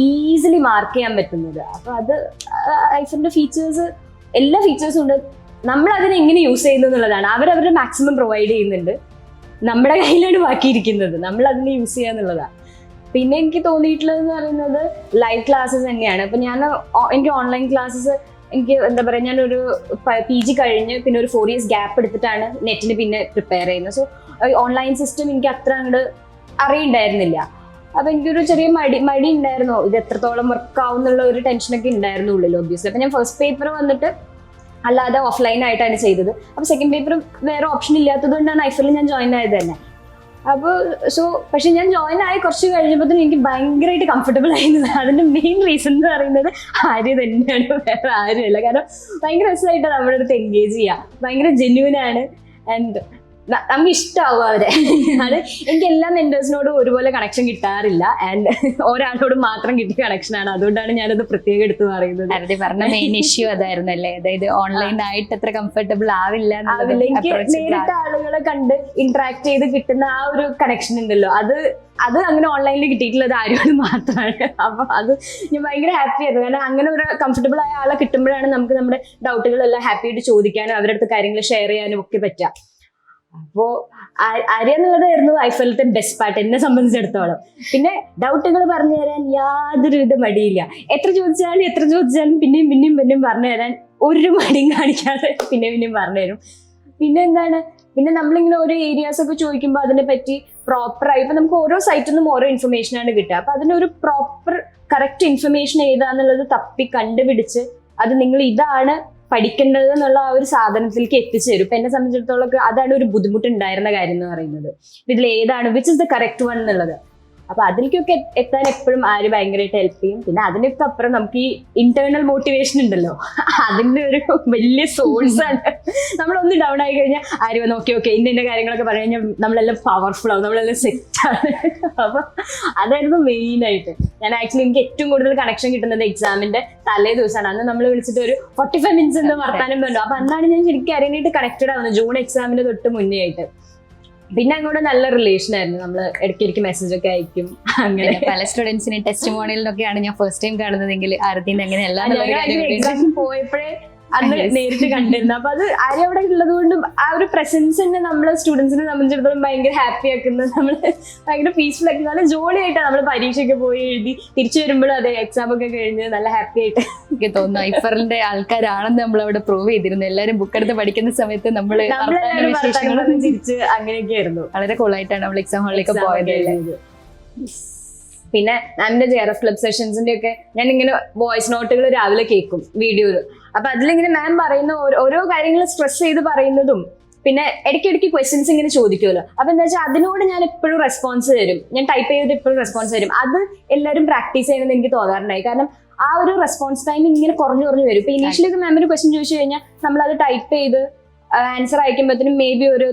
ഈസിലി മാർക്ക് ചെയ്യാൻ പറ്റുന്നത്. അപ്പൊ അത് ഐഫറിന്റെ ഫീച്ചേഴ്സ് എല്ലാ ഫീച്ചേഴ്സും ഉണ്ട്. നമ്മൾ അതിനെ എങ്ങനെ യൂസ് ചെയ്യുന്നു എന്നുള്ളതാണ്. അവരവരുടെ മാക്സിമം പ്രൊവൈഡ് ചെയ്യുന്നുണ്ട്. നമ്മുടെ കയ്യിലാണ് ബാക്കിയിരിക്കുന്നത്. നമ്മൾ അതിന് യൂസ് ചെയ്യുക എന്നുള്ളതാണ് പിന്നെ എനിക്ക് തോന്നിയിട്ടുള്ളതെന്ന് പറയുന്നത് ലൈവ് ക്ലാസ്സസ് തന്നെയാണ്. അപ്പം ഞാൻ എനിക്ക് ഓൺലൈൻ ക്ലാസ്സസ് എനിക്ക് എന്താ പറയുക ഞാനൊരു പി ജി കഴിഞ്ഞ് പിന്നെ ഒരു ഫോർ ഇയേഴ്സ് ഗ്യാപ്പ് എടുത്തിട്ടാണ് നെറ്റിന് പിന്നെ പ്രിപ്പയർ ചെയ്യുന്നത്. സോ ഓൺലൈൻ സിസ്റ്റം എനിക്ക് അത്ര അങ്ങോട്ട് അറിയണ്ടായിരുന്നില്ല. അപ്പൊ എനിക്കൊരു ചെറിയ മടി മടി ഉണ്ടായിരുന്നു. ഇത് എത്രത്തോളം വർക്ക് ആവുന്നുള്ള ഒരു ടെൻഷനൊക്കെ ഉണ്ടായിരുന്നു ഉള്ളിൽ ഒബ്വിയസ്ലി അപ്പൊ ഞാൻ ഫസ്റ്റ് പേപ്പർ വന്നിട്ട് അല്ലാതെ ഓഫ്ലൈൻ ആയിട്ടാണ് ചെയ്തത്. അപ്പൊ സെക്കൻഡ് പേപ്പർ വേറെ ഓപ്ഷൻ ഇല്ലാത്തത് കൊണ്ടാണ് ഐഫറിൽ ഞാൻ ജോയിൻ ആയത് തന്നെ. അപ്പോൾ സോ പക്ഷെ ഞാൻ ജോയിൻ ആയി കുറച്ച് കഴിഞ്ഞപ്പോൾ എനിക്ക് ഭയങ്കരമായിട്ട് കംഫർട്ടബിൾ ആയിരുന്നത് അതിന്റെ മെയിൻ റീസൺ എന്ന് പറയുന്നത് ആര്യ തന്നെയാണ്. വേറെ ആരുമല്ല. കാരണം ഭയങ്കര രസമായിട്ട് നമ്മുടെ അടുത്ത് എൻഗേജ് ചെയ്യാം ഭയങ്കര ജെന്യൂൻ ആണ്. ആൻഡ് നമുക്ക് ഇഷ്ടമാവും അവരെ. അത് എനിക്ക് എല്ലാ മെന്റേഴ്സിനോടും ഒരുപോലെ കണക്ഷൻ കിട്ടാറില്ല. ആൻഡ് ഒരാളോട് മാത്രം കിട്ടിയ കണക്ഷനാണ് അതുകൊണ്ടാണ് ഞാനത് പ്രത്യേകം എടുത്ത് പറയുന്നത്. പറഞ്ഞ മെയിൻ ഇഷ്യൂ അതായിരുന്നു അല്ലേ അതായത് ഓൺലൈൻ ആയിട്ട് അത്ര കംഫർട്ടബിൾ ആവില്ല എനിക്ക് നേരിട്ട് ആളുകളെ കണ്ട് ഇന്ററാക്ട് ചെയ്ത് കിട്ടുന്ന ആ ഒരു കണക്ഷൻ ഉണ്ടല്ലോ. അത് അത് അങ്ങനെ ഓൺലൈനിൽ കിട്ടിയിട്ടുള്ളത് ആരോട് മാത്രമാണ്. അപ്പൊ അത് ഞാൻ ഭയങ്കര ഹാപ്പി ആയിരുന്നു. കാരണം അങ്ങനെ ഒരു കംഫർട്ടബിൾ ആയ ആളെ കിട്ടുമ്പോഴാണ് നമുക്ക് നമ്മുടെ ഡൗട്ടുകളെല്ലാം ഹാപ്പി ആയിട്ട് ചോദിക്കാനും അവരുടെ അടുത്ത് കാര്യങ്ങൾ ഷെയർ ചെയ്യാനും ഒക്കെ പറ്റുക. അപ്പോ ആര്യ എന്നുള്ളതായിരുന്നു ഐഫലത്തെ ബെസ്റ്റ് പാർട്ട് എന്നെ സംബന്ധിച്ചിടത്തോളം. പിന്നെ ഡൗട്ടുകൾ പറഞ്ഞു തരാൻ യാതൊരുവിധ മടിയില്ല. എത്ര ചോദിച്ചാലും എത്ര ചോദിച്ചാലും പിന്നെയും പിന്നെയും പിന്നെയും പറഞ്ഞു തരാൻ ഒരു മടിയും കാണിക്കാതെ പിന്നെയും പിന്നെയും പറഞ്ഞു തരും. പിന്നെ എന്താണ്? പിന്നെ നമ്മളിങ്ങനെ ഓരോ ഏരിയാസ് ഒക്കെ ചോദിക്കുമ്പോൾ അതിനെ പറ്റി പ്രോപ്പർ ആയി ഇപ്പൊ നമുക്ക് ഓരോ സൈറ്റിൽ നിന്നും ഓരോ ഇൻഫർമേഷൻ ആണ് കിട്ടുക. അപ്പൊ അതിനൊരു പ്രോപ്പർ കറക്റ്റ് ഇൻഫർമേഷൻ ഏതാന്നുള്ളത് തപ്പി കണ്ടുപിടിച്ച് അത് നിങ്ങൾ ഇതാണ് പഠിക്കേണ്ടത് എന്നുള്ള ആ ഒരു സാധനത്തിലേക്ക് എത്തിച്ചേരും ഇപ്പൊ എന്നെ സംബന്ധിച്ചിടത്തോളം അതാണ് ഒരു ബുദ്ധിമുട്ടുണ്ടായിരുന്ന കാര്യം എന്ന് പറയുന്നത്. ഇതിൽ ഏതാണ്? Which is the correct one എന്നുള്ളത്. അപ്പൊ അതിലേക്കൊക്കെ എത്താൻ എപ്പോഴും ആര് ഭയങ്കരമായിട്ട് ഹെൽപ്പ് ചെയ്യും. പിന്നെ അതിനൊക്കെ അപ്പുറം നമുക്ക് ഈ ഇന്റേണൽ മോട്ടിവേഷൻ ഉണ്ടല്ലോ. അതിന്റെ ഒരു വലിയ സോഴ്സ് ആണ്. നമ്മളൊന്ന് ഡൗൺ ആയി കഴിഞ്ഞാൽ ആര് വന്ന് ഓക്കെ ഓക്കെ ഇന്ന കാര്യങ്ങളൊക്കെ പറഞ്ഞു കഴിഞ്ഞാൽ നമ്മളെല്ലാം പവർഫുൾ ആവും നമ്മളെല്ലാം സെറ്റ് ആണ്. അപ്പൊ അതായിരുന്നു മെയിൻ ആയിട്ട്. ഞാൻ ആക്ച്വലി എനിക്ക് ഏറ്റവും കൂടുതൽ കണക്ഷൻ കിട്ടുന്നത് എക്സാമിന്റെ തലേ ദിവസമാണ്. അന്ന് നമ്മൾ വിളിച്ചിട്ട് ഒരു ഫോർട്ടി ഫൈവ് മിനിറ്റ്സ് എന്ന് വർത്താനം പറഞ്ഞു. അപ്പൊ അന്നാണ് ഞാൻ ശരിക്കും അറിയാനായിട്ട് കണക്റ്റഡ് ആവുന്നത്. ജൂൺ എക്സാമിന്റെ തൊട്ട് മുന്നേ ആയിട്ട്. പിന്നെ അങ്ങോട്ട് നല്ല റിലേഷൻ ആയിരുന്നു. നമ്മൾ ഇടയ്ക്കിടയ്ക്ക് മെസ്സേജ് ഒക്കെ അയക്കും. അങ്ങനെ. പല സ്റ്റുഡൻസിനെ ടെസ്റ്റ് മോണിലൊക്കെയാണ് ഞാൻ ഫസ്റ്റ് ടൈം കാണുന്നതെങ്കിൽ ആരതിന്റെ കൂടി എക്സാം പോയപ്പോഴേ അന്ന് നേരിട്ട് കണ്ടിരുന്നു. അപ്പൊ അത് ആരും അവിടെ ഉള്ളത് കൊണ്ടും ആ ഒരു പ്രസൻസ് തന്നെ നമ്മളെ സ്റ്റുഡൻസിനെ സംബന്ധിച്ചിടത്തോളം ഭയങ്കര ഹാപ്പി ആക്കുന്നത് നമ്മൾ ഭയങ്കര പീസ്ഫുൾ ആക്കി നല്ല ജോലി ആയിട്ടാണ് നമ്മൾ പരീക്ഷയൊക്കെ പോയി എഴുതി തിരിച്ചു വരുമ്പോഴും അതെ എക്സാം ഒക്കെ കഴിഞ്ഞ് നല്ല ഹാപ്പി ആയിട്ട്. എനിക്ക് തോന്നുന്നു ഐഫറിന്റെ ആൾക്കാരാണെന്ന് നമ്മൾ അവിടെ പ്രൂവ് ചെയ്തിരുന്നു. എല്ലാരും ബുക്ക് എടുത്ത് പഠിക്കുന്ന സമയത്ത് നമ്മൾ ചിരിച്ച് അങ്ങനെയൊക്കെ ആയിരുന്നു. വളരെ കൂളായിട്ടാണ് നമ്മൾ എക്സാം ഹാളിലേക്ക് പോയത്. പിന്നെ എന്റെ ജെ ആർ എഫ് ക്ലബ് സെഷൻസിന്റെ ഒക്കെ ഞാൻ ഇങ്ങനെ വോയിസ് നോട്ടുകൾ രാവിലെ കേൾക്കും വീഡിയോയിൽ അപ്പൊ അതിലിങ്ങനെ മാം പറയുന്ന ഓരോ- കാര്യങ്ങൾ സ്ട്രെസ് ചെയ്ത് പറയുന്നതും പിന്നെ ഇടയ്ക്കിടയ്ക്ക് ക്വസ്റ്റ്യൻസ് ഇങ്ങനെ ചോദിക്കുമല്ലോ. അപ്പൊ എന്താ വെച്ചാൽ അതിനോട് ഞാൻ എപ്പോഴും റെസ്പോൺസ് തരും. ഞാൻ ടൈപ്പ് ചെയ്ത് എപ്പോഴും റെസ്പോൺസ് തരും. അത് എല്ലാവരും പ്രാക്ടീസ് ചെയ്യണമെന്ന് എനിക്ക് തോന്നാറുണ്ടായി. കാരണം ആ ഒരു റെസ്പോൺസ് ടൈം ഇങ്ങനെ കുറഞ്ഞു കുറഞ്ഞു വരും. ഇപ്പൊ ഇനീഷ്യലി ഒക്കെ മാമിന് ക്വസ്റ്റ്യൻ ചോദിച്ചു കഴിഞ്ഞാൽ നമ്മൾ അത് ടൈപ്പ് ചെയ്ത് ആൻസർ അയക്കുമ്പോഴത്തേനും മേ ബി ഒരു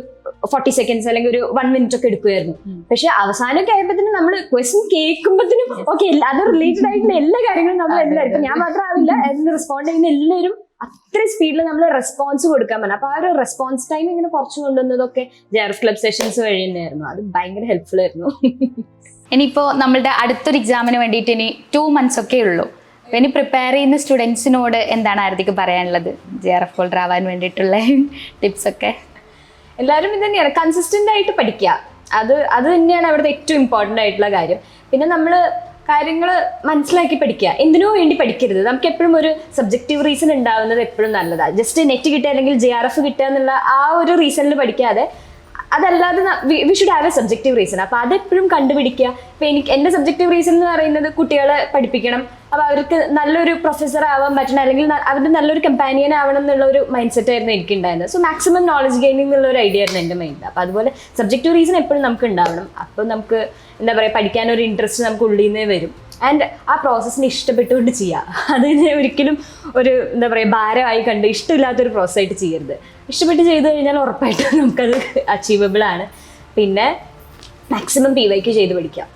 ഫോർട്ടി സെക്കൻഡ്സ് അല്ലെങ്കിൽ ഒരു വൺ മിനിറ്റ് ഒക്കെ എടുക്കുമായിരുന്നു. പക്ഷെ അവസാനമൊക്കെ ആയപ്പോഴത്തേനും നമ്മൾ ക്വസ്റ്റ്യൻ കേൾക്കുമ്പോഴത്തേനും ഓക്കെ അത് റിലേറ്റഡ് ആയിട്ടുള്ള എല്ലാ കാര്യങ്ങളും നമ്മൾ എല്ലാവർക്കും എല്ലാവരും. ഞാൻ മാത്രമാവില്ല അതിന് റെസ്പോണ്ട് ചെയ്യുന്ന എല്ലാവരും അത്ര സ്പീഡിൽ നമ്മൾ റെസ്പോൺസ് കൊടുക്കാൻ പറ്റും അപ്പൊ ആ ഒരു റെസ്പോൺസ് ടൈം ഇങ്ങനെ കുറച്ച് കൊണ്ടുവന്നതൊക്കെ ജെയർ ക്ലബ് സെഷൻസ് വഴി തന്നെയായിരുന്നു. അത് ഭയങ്കര ഹെൽപ്ഫുൾ ആയിരുന്നു. ഇനിയിപ്പോ നമ്മളുടെ അടുത്തൊരു എക്സാമിന് വേണ്ടിയിട്ട് ഇനി ടു മന്ത്സ് ഒക്കെ ഉള്ളൂ. ഇനി പ്രിപ്പയർ ചെയ്യുന്ന സ്റ്റുഡൻസിനോട് എന്താണ് ആരതിക്ക് പറയാനുള്ളത്? ജെ ആർ എഫ് ഹോൾഡർ ആവാൻ വേണ്ടിയിട്ടുള്ള ടിപ്സ് ഒക്കെ. എല്ലാവരും ഇത് തന്നെയാണ്. കൺസിസ്റ്റന്റ് ആയിട്ട് പഠിക്കുക. അത് അത് തന്നെയാണ് അവിടുത്തെ ഏറ്റവും ഇമ്പോർട്ടന്റ് ആയിട്ടുള്ള കാര്യം. പിന്നെ നമ്മൾ കാര്യങ്ങൾ മനസ്സിലാക്കി പഠിക്കുക. എന്തിനോ വേണ്ടി പഠിക്കരുത്? നമുക്ക് എപ്പോഴും ഒരു സബ്ജക്റ്റീവ് റീസൺ ഉണ്ടാവുന്നത് എപ്പോഴും നല്ലതാണ് ജസ്റ്റ് നെറ്റ് കിട്ടുക അല്ലെങ്കിൽ ജെ ആർ എഫ് കിട്ടുക എന്നുള്ള ആ ഒരു റീസണിൽ പഠിക്കാതെ അതല്ലാതെ we should have a subjective reason അപ്പൊ അതെപ്പോഴും കണ്ടുപിടിക്കുക. ഇപ്പൊ എനിക്ക് എന്റെ സബ്ജക്റ്റീവ് റീസൺ എന്ന് പറയുന്നത് കുട്ടികളെ പഠിപ്പിക്കണം. അപ്പൊ അവർക്ക് നല്ലൊരു പ്രൊഫസർ ആവാൻ പറ്റണം. അല്ലെങ്കിൽ അവരുടെ നല്ലൊരു കമ്പാനിയൻ ആവണം എന്നുള്ള ഒരു മൈൻഡ് സെറ്റ് ആയിരുന്നു എനിക്ക് ഉണ്ടായിരുന്നത് സോ മാക്സിമം നോളജ് ഗെയിനിങ് എന്നുള്ള ഒരു ഐഡിയ ആയിരുന്നു എന്റെ മൈൻഡ് അപ്പൊ അതുപോലെ സബ്ജക്റ്റീവ് റീസൺ എപ്പോഴും നമുക്ക് ഉണ്ടാവണം. അപ്പോൾ നമുക്ക് എന്താ പറയുക പഠിക്കാൻ ഒരു ഇൻട്രസ്റ്റ് നമുക്ക് ഉള്ളിൽ നിന്നേ വരും. ആൻഡ് ആ പ്രോസസ്സിനെ ഇഷ്ടപ്പെട്ടുകൊണ്ട് ചെയ്യുക അതിനെ ഒരിക്കലും ഒരു എന്താ പറയുക ഭാരമായി കണ്ട് ഇഷ്ടമില്ലാത്തൊരു പ്രോസസ്സായിട്ട് ചെയ്യരുത്. ഇഷ്ടപ്പെട്ട് ചെയ്തു കഴിഞ്ഞാൽ ഉറപ്പായിട്ടും നമുക്കത് അച്ചീവബിൾ ആണ്. പിന്നെ മാക്സിമം പി വൈക്ക് ചെയ്ത് പഠിക്കാം.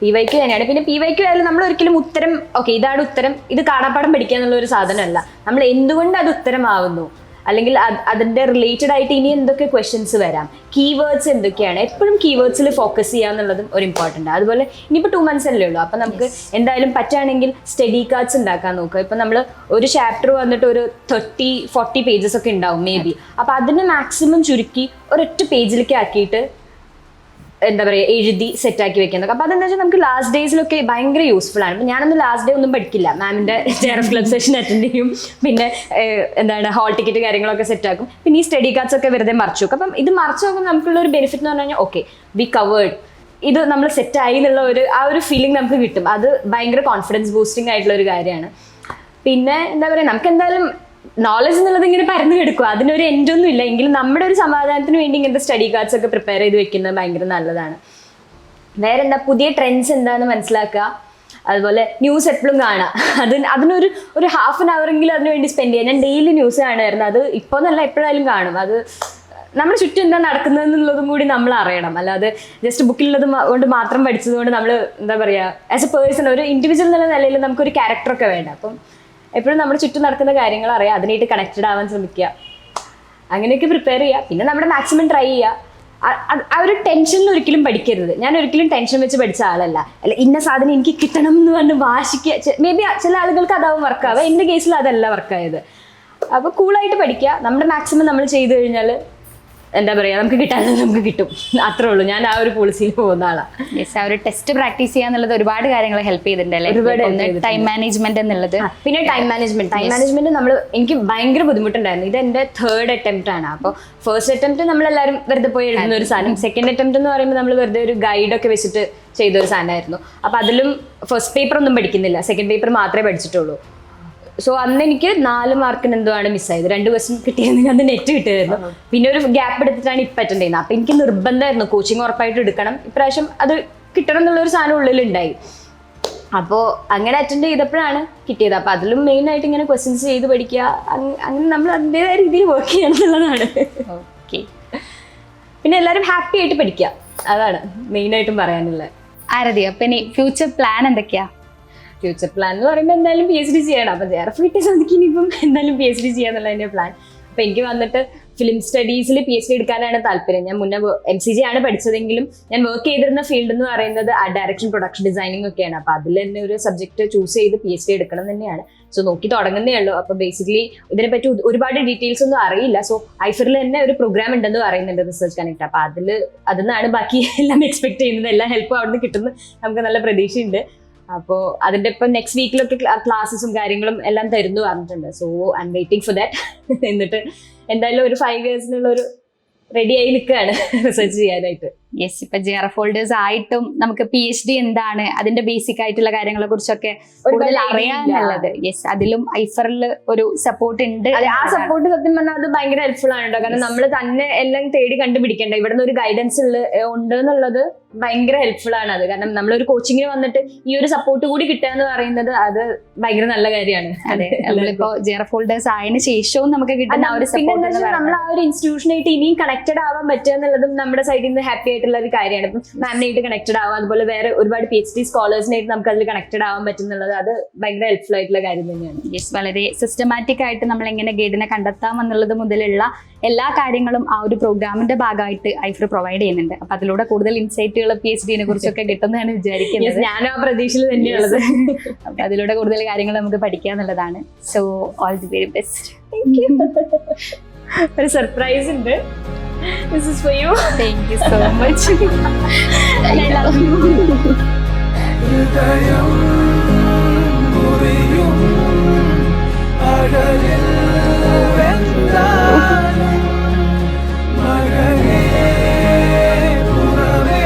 പി വൈക്ക് തന്നെയാണ്. പിന്നെ പി വൈക്ക് ആയാലും നമ്മൾ ഒരിക്കലും ഉത്തരം ഓക്കെ ഇതാണ് ഉത്തരം. ഇത് കാണാപ്പാടം പഠിക്കുക എന്നുള്ള ഒരു സാധനമല്ല. നമ്മൾ എന്തുകൊണ്ട് അത് ഉത്തരമാവുന്നു? അല്ലെങ്കിൽ അതിന്റെ അതിന്റെ റിലേറ്റഡ് ആയിട്ട് ഇനി എന്തൊക്കെ ക്വസ്റ്റ്യൻസ് വരാം? കീവേഡ്സ് എന്തൊക്കെയാണ്? എപ്പോഴും കീവേഡ്സിൽ ഫോക്കസ് ചെയ്യുക എന്നുള്ളതും ഒരു ഇമ്പോർട്ടന്റ് അതുപോലെ ഇനിയിപ്പോൾ ടു മന്ത്സ് അല്ലേ ഉള്ളൂ. അപ്പം നമുക്ക് എന്തായാലും പറ്റുകയാണെങ്കിൽ സ്റ്റഡി കാർഡ്സ് ഉണ്ടാക്കാൻ നോക്കുക. ഇപ്പം നമ്മൾ ഒരു ചാപ്റ്റർ വന്നിട്ട് ഒരു തേർട്ടി ഫോർട്ടി പേജസ് ഒക്കെ ഉണ്ടാവും മേ ബി അപ്പം അതിന് മാക്സിമം ചുരുക്കി ഒരൊറ്റ പേജിലേക്ക് ആക്കിയിട്ട് എന്താ പറയുക എഴുതി സെറ്റാക്കി വെക്കുന്നത് അപ്പോൾ അതെന്താ വെച്ചാൽ നമുക്ക് ലാസ്റ്റ് ഡേയ്സിലൊക്കെ ഭയങ്കര യൂസ്ഫുൾ ആണ്. ഞാനൊന്നും ലാസ്റ്റ് ഡേ ഒന്നും പഠിക്കില്ല. മാമിന്റെ chair of club session attend ചെയ്യും. പിന്നെ എന്താണ് ഹാൾ ടിക്കറ്റ് കാര്യങ്ങളൊക്കെ സെറ്റാക്കും പിന്നെ ഈ സ്റ്റഡി കാർഡ്സ് ഒക്കെ വെറുതെ മറച്ചു വെക്കും. അപ്പം ഇത് മറച്ചു നോക്കുമ്പോൾ നമുക്കുള്ള ഒരു ബെനിഫിറ്റ് എന്ന് പറഞ്ഞു കഴിഞ്ഞാൽ ഓക്കെ വി കവേർഡ് ഇത് നമ്മൾ സെറ്റ് ആയി എന്നുള്ള ഒരു ആ ഒരു ഫീലിംഗ് നമുക്ക് കിട്ടും. അത് ഭയങ്കര കോൺഫിഡൻസ് ബൂസ്റ്റിംഗ് ആയിട്ടുള്ള ഒരു കാര്യമാണ്. പിന്നെ എന്താ പറയുക നമുക്ക് എന്തായാലും നോളജ് എന്നുള്ളത് ഇങ്ങനെ പരന്നു കിടക്കുക അതിനൊരു എൻഡ് ഒന്നും ഇല്ല. എങ്കിലും നമ്മുടെ ഒരു സമാധാനത്തിന് വേണ്ടി ഇങ്ങനത്തെ സ്റ്റഡി കാർഡ്സ് ഒക്കെ പ്രിപ്പയർ ചെയ്ത് വെക്കുന്നത് ഭയങ്കര നല്ലതാണ്. വേറെ എന്താ? പുതിയ ട്രെൻഡ്സ് എന്താന്ന് മനസ്സിലാക്കുക. അതുപോലെ ന്യൂസ് എപ്പോഴും കാണാം. അതിന് അതിനൊരു ഒരു ഹാഫ് ആൻ അവറെങ്കിലും അതിന് വേണ്ടി സ്പെൻഡ് ചെയ്യാം. ഞാൻ ഡെയിലി ന്യൂസ് കാണുമായിരുന്നു. അത് ഇപ്പോൾ എന്നല്ല എപ്പോഴായാലും കാണും. അത് നമ്മുടെ ചുറ്റും എന്താ നടക്കുന്നത് എന്നുള്ളതും കൂടി നമ്മൾ അറിയണം. അല്ലാതെ ജസ്റ്റ് ബുക്കിലുള്ളത് കൊണ്ട് മാത്രം പഠിച്ചത് കൊണ്ട് നമ്മൾ എന്താ പറയുക ആസ് എ പേഴ്സൺ ഒരു ഇൻഡിവിജ്വൽ എന്നുള്ള നിലയിൽ നമുക്കൊരു ക്യാരക്ടറൊക്കെ വേണ്ട. അപ്പം എപ്പോഴും നമ്മുടെ ചുറ്റും നടക്കുന്ന കാര്യങ്ങൾ അറിയാം. അതിനായിട്ട് കണക്റ്റഡ് ആവാൻ ശ്രമിക്കുക. അങ്ങനെയൊക്കെ പ്രിപ്പയർ ചെയ്യുക. പിന്നെ നമ്മുടെ മാക്സിമം ട്രൈ ചെയ്യുക. ആ- ഒരു ടെൻഷനിൽ ഒരിക്കലും പഠിക്കരുത്. ഞാൻ ഒരിക്കലും ടെൻഷൻ വെച്ച് പഠിച്ച ആളല്ല. അല്ല ഇന്ന സാധനം എനിക്ക് കിട്ടണം എന്ന് പറഞ്ഞ് വാശിക്ക് മേ ബി ചില ആളുകൾക്ക് അതാവും വർക്കാവുക എന്റെ കേസിൽ അതല്ല വർക്കായത് അപ്പോൾ കൂളായിട്ട് പഠിക്കുക. നമ്മുടെ മാക്സിമം നമ്മൾ ചെയ്തു കഴിഞ്ഞാൽ എന്താ പറയുക നമുക്ക് കിട്ടാതെ നമുക്ക് കിട്ടും. അത്രേ ഉള്ളൂ. ഞാൻ ആ ഒരു പോളിസിയിൽ പോകുന്ന ആളാണ് യെസ് ആ ഒരു ടെസ്റ്റ് പ്രാക്ടീസ് ചെയ്യാന്നുള്ളത് ഒരുപാട് കാര്യങ്ങൾ ഹെൽപ്പ് ചെയ്തിട്ടുണ്ടല്ലേ ഒരുപാട്. ടൈം മാനേജ്മെന്റ് എന്നുള്ളത്. പിന്നെ ടൈം മാനേജ്മെന്റ് ടൈം മാനേജ്മെന്റ് നമ്മൾ എനിക്ക് ഭയങ്കര ബുദ്ധിമുട്ടുണ്ടായിരുന്നു. ഇത് എന്റെ തേർഡ് അറ്റംപ്റ്റ് ആണ്. അപ്പോൾ ഫസ്റ്റ് അറ്റംപ്റ്റ് നമ്മളെല്ലാവരും വെറുതെ പോയി എഴുതുന്ന ഒരു സാധനം. സെക്കൻഡ് അറ്റംപ്റ്റ് എന്ന് പറയുമ്പോൾ നമ്മൾ വെറുതെ ഒരു ഗൈഡൊക്കെ വെച്ചിട്ട് ചെയ്തൊരു സാധനമായിരുന്നു. അപ്പോൾ അതിലും ഫസ്റ്റ് പേപ്പർ ഒന്നും പഠിക്കുന്നില്ല. സെക്കൻഡ് പേപ്പർ മാത്രമേ പഠിച്ചിട്ടുള്ളൂ. സോ അന്ന് എനിക്ക് നാല് മാർക്കിന് എന്തോ ആണ് മിസ്സായത് രണ്ട് ക്വസ്റ്റ്യൻ കിട്ടിയിരുന്നെങ്കിൽ അന്ന് നെറ്റ് കിട്ടുമായിരുന്നു പിന്നെ ഒരു ഗ്യാപ്പ് എടുത്തിട്ടാണ് ഇപ്പം അറ്റൻഡ് ചെയ്യുന്നത്. അപ്പം എനിക്ക് നിർബന്ധമായിരുന്നു കോച്ചിങ് ഉറപ്പായിട്ട് എടുക്കണം. ഇപ്രാവശ്യം അത് കിട്ടണം എന്നുള്ളൊരു സാധനം ഉള്ളിലുണ്ടായി. അപ്പോൾ അങ്ങനെ അറ്റൻഡ് ചെയ്തപ്പോഴാണ് കിട്ടിയത്. അപ്പോൾ അതിലും മെയിൻ ആയിട്ട് ഇങ്ങനെ ക്വസ്റ്റ്യൻസ് ചെയ്ത് പഠിക്കുക. അങ്ങനെ നമ്മൾ അതിന്റെതായ രീതിയിൽ വർക്ക് ചെയ്യണം എന്നുള്ളതാണ്. ഓക്കെ പിന്നെ എല്ലാവരും ഹാപ്പി ആയിട്ട് പഠിക്കുക. അതാണ് മെയിനായിട്ടും പറയാനുള്ളത്. ആരതി അപ്പൊ ഇനി ഫ്യൂച്ചർ പ്ലാൻ എന്തൊക്കെയാ? ഫ്യൂച്ചർ പ്ലാൻ എന്ന് പറയുമ്പോൾ എന്തായാലും പി എച്ച് ഡി ചെയ്യണം. അപ്പം വേറെ ഫ്രീ ടൈം സമയത്ത് ഇനിയിപ്പം എന്തായാലും പി എച്ച് ഡി ചെയ്യാന്നുള്ള എന്റെ പ്ലാൻ അപ്പം എനിക്ക് വന്നിട്ട് ഫിലിം സ്റ്റഡീസിൽ പി എച്ച് ഡി എടുക്കാനാണ് താല്പര്യം. ഞാൻ മുന്നേ എം സി ജി ആണ് പഠിച്ചതെങ്കിലും ഞാൻ വർക്ക് ചെയ്തിരുന്ന ഫീൽഡ് എന്ന് പറയുന്നത് ആ ഡയറക്ഷൻ പ്രൊഡക്ഷൻ ഡിസൈനിങ് ഒക്കെയാണ്. അപ്പം അതിൽ തന്നെ ഒരു സബ്ജക്ട് ചൂസ് ചെയ്ത് പി എച്ച് ഡി എടുക്കണം തന്നെയാണ്. സോ നോക്കി തുടങ്ങുന്നേ ഉള്ളൂ. അപ്പോൾ ബേസിക്കലി ഇതിനെപ്പറ്റി ഒരു- ഒരുപാട് ഡീറ്റെയിൽസ് ഒന്നും അറിയില്ല. സോ ഐഫറിൽ തന്നെ ഒരു പ്രോഗ്രാം ഉണ്ടെന്ന് പറയുന്നുണ്ട് റിസർച്ച് കണക്ട് അപ്പോൾ അതിൽ അതിൽ നിന്നാണ് ബാക്കി എല്ലാം എക്സ്പെക്ട് ചെയ്യുന്നത്. എല്ലാ ഹെൽപ്പും അവിടെ നിന്ന് കിട്ടുന്നു. നമുക്ക് നല്ല പ്രതീക്ഷയുണ്ട്. അപ്പോൾ അതിന്റെ ഇപ്പം നെക്സ്റ്റ് വീക്കിലൊക്കെ ക്ലാസ്സസും കാര്യങ്ങളും എല്ലാം തരുന്നു പറഞ്ഞിട്ടുണ്ട്. So I'm waiting for that എന്നിട്ട് എന്തായാലും ഒരു ഫൈവ് ഇയേഴ്സിനുള്ള ഒരു റെഡി ആയി നിൽക്കുകയാണ് റിസർച്ച് ചെയ്യാനായിട്ട്. യെസ് ഇപ്പൊ ജി ആർ എഫ് ഹോൾഡേഴ്സ് ആയിട്ടും നമുക്ക് പി എച്ച് ഡി എന്താണ് അതിന്റെ ബേസിക് ആയിട്ടുള്ള കാര്യങ്ങളെ കുറിച്ചൊക്കെ കൂടുതൽ അറിയാനുള്ളത്. യെസ് അതിലും ഐഫറിൽ ഒരു സപ്പോർട്ട് ഉണ്ട് ആ. സപ്പോർട്ട് സത്യം പറഞ്ഞാൽ അത് ഭയങ്കര ഹെൽപ്ഫുൾ ആണ് കേട്ടോ. കാരണം നമ്മൾ തന്നെ എല്ലാം തേടി കണ്ടുപിടിക്കേണ്ട? ഇവിടെ നിന്ന് ഒരു ഗൈഡൻസ് ഉള്ള ഉണ്ട് എന്നുള്ളത് ഭയങ്കര ഹെൽപ്ഫുൾ ആണ് അത്. കാരണം നമ്മൾ ഒരു കോച്ചിങ്ങിന് വന്നിട്ട് ഈ ഒരു സപ്പോർട്ട് കൂടി കിട്ടുക എന്ന് പറയുന്നത് അത് ഭയങ്കര നല്ല കാര്യമാണ്. അതെ നമ്മളിപ്പോ ജെ ആർ എഫ് ഹോൾഡേഴ്സ് ആയതിനു ശേഷവും നമുക്ക് കിട്ടുന്ന ഒരു സപ്പോർട്ട് നമ്മൾ ആ ഒരു ഇൻസ്റ്റിറ്റ്യൂഷനായിട്ട് ഇനിയും കണക്റ്റഡ് ആവാൻ പറ്റുക എന്നുള്ളതും നമ്മുടെ സൈഡിൽ നിന്ന് ഹാപ്പി ആയിട്ടുള്ള ഒരു കാര്യമാണ്. ഇപ്പം മാമിനായിട്ട് കണക്റ്റഡ് ആവാം. അതുപോലെ വേറെ ഒരുപാട് പി എച്ച് ഡി സ്കോളേഴ്സിനായിട്ട് നമുക്ക് അതിൽ കണക്റ്റഡ് ആവാൻ പറ്റുന്നുള്ളത് അത് ഭയങ്കര ഹെൽപ്ഫുൾ ആയിട്ടുള്ള കാര്യം തന്നെയാണ്. യെസ് വളരെ സിസ്റ്റമാറ്റിക് ആയിട്ട് നമ്മൾ എങ്ങനെ ഗൈഡിനെ കണ്ടെത്താം എന്നുള്ളത് മുതലുള്ള എല്ലാ കാര്യങ്ങളും ആ ഒരു പ്രോഗ്രാമിന്റെ ഭാഗമായിട്ട് ഐഫ്ര പ്രൊവൈഡ് ചെയ്യുന്നുണ്ട്. അപ്പൊ അതിലൂടെ കൂടുതൽ ഇൻസൈറ്റുകൾ പി എച്ച് ഡിനെ കുറിച്ചൊക്കെ കിട്ടുന്നതാണ് വിചാരിക്കുന്നത്. ഞാനും ആ പ്രതീക്ഷയിൽ തന്നെയുള്ളത് അപ്പൊ അതിലൂടെ കൂടുതൽ കാര്യങ്ങൾ നമുക്ക് പഠിക്കുക എന്നുള്ളതാണ്. So all the very best ഒരു സർപ്രൈസ് ഉണ്ട്. this is for you thank you so much ഹൃദയം മുറിയും അഴലിൽ വെന്താലും മകനേ പുറമേ